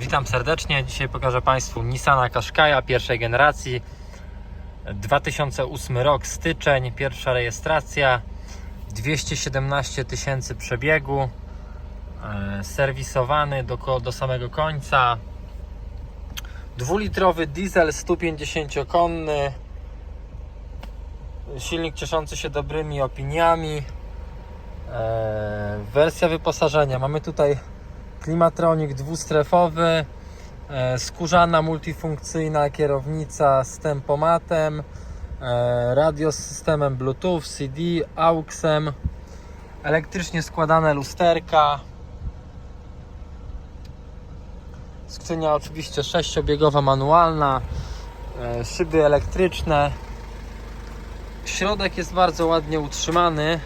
Witam serdecznie. Dzisiaj pokażę Państwu Nissana Qashqai'a pierwszej generacji. 2008 rok, styczeń, pierwsza rejestracja. 217 tysięcy przebiegu. e, Serwisowany do, do samego końca. Dwulitrowy diesel 150-konny. Silnik cieszący się dobrymi opiniami. E, Wersja wyposażenia. Mamy tutaj klimatronik dwustrefowy, e, skórzana multifunkcyjna kierownica z tempomatem, e, radio z systemem Bluetooth, CD, AUXem, elektrycznie składane lusterka, skrzynia oczywiście sześciobiegowa manualna, e, szyby elektryczne. Środek jest bardzo ładnie utrzymany.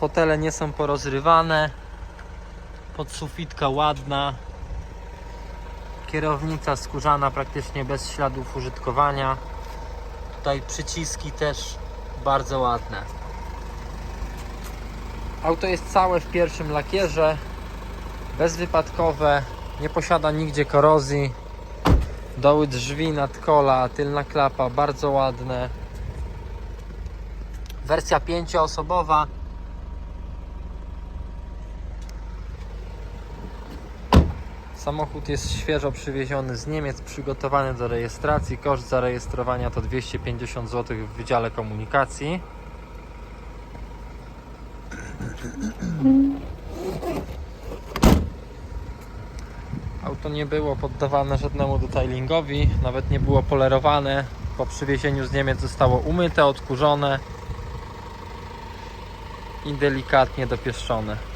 Fotele nie są porozrywane. Podsufitka ładna. Kierownica skórzana praktycznie bez śladów użytkowania. Tutaj przyciski też bardzo ładne. Auto jest całe w pierwszym lakierze. Bezwypadkowe. Nie posiada nigdzie korozji. Doły drzwi, nadkola, tylna klapa bardzo ładne. Wersja pięcioosobowa. Samochód jest świeżo przywieziony z Niemiec, przygotowany do rejestracji. Koszt zarejestrowania to 250 zł w Wydziale Komunikacji. Auto nie było poddawane żadnemu detailingowi, nawet nie było polerowane. Po przywiezieniu z Niemiec zostało umyte, odkurzone i delikatnie dopieszczone.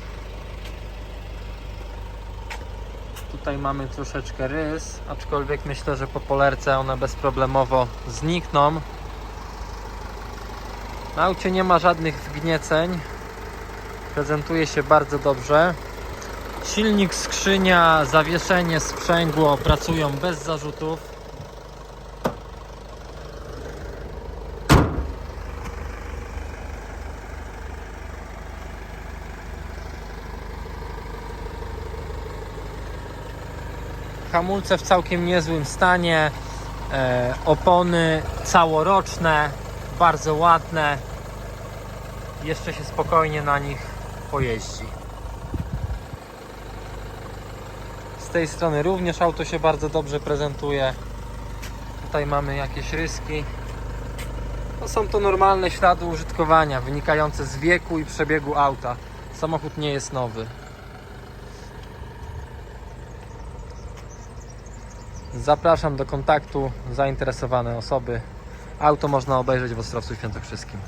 Tutaj mamy troszeczkę rys, aczkolwiek myślę, że po polerce one bezproblemowo znikną. Na aucie nie ma żadnych wgnieceń. Prezentuje się bardzo dobrze. Silnik, skrzynia, zawieszenie, sprzęgło pracują bez zarzutów. Hamulce w całkiem niezłym stanie. E, opony całoroczne, bardzo ładne. Jeszcze się spokojnie na nich pojeździ. Z tej strony również auto się bardzo dobrze prezentuje. Tutaj mamy jakieś ryski. No są to normalne ślady użytkowania wynikające z wieku i przebiegu auta. Samochód nie jest nowy. Zapraszam do kontaktu zainteresowane osoby. Auto można obejrzeć w Ostrowcu Świętokrzyskim.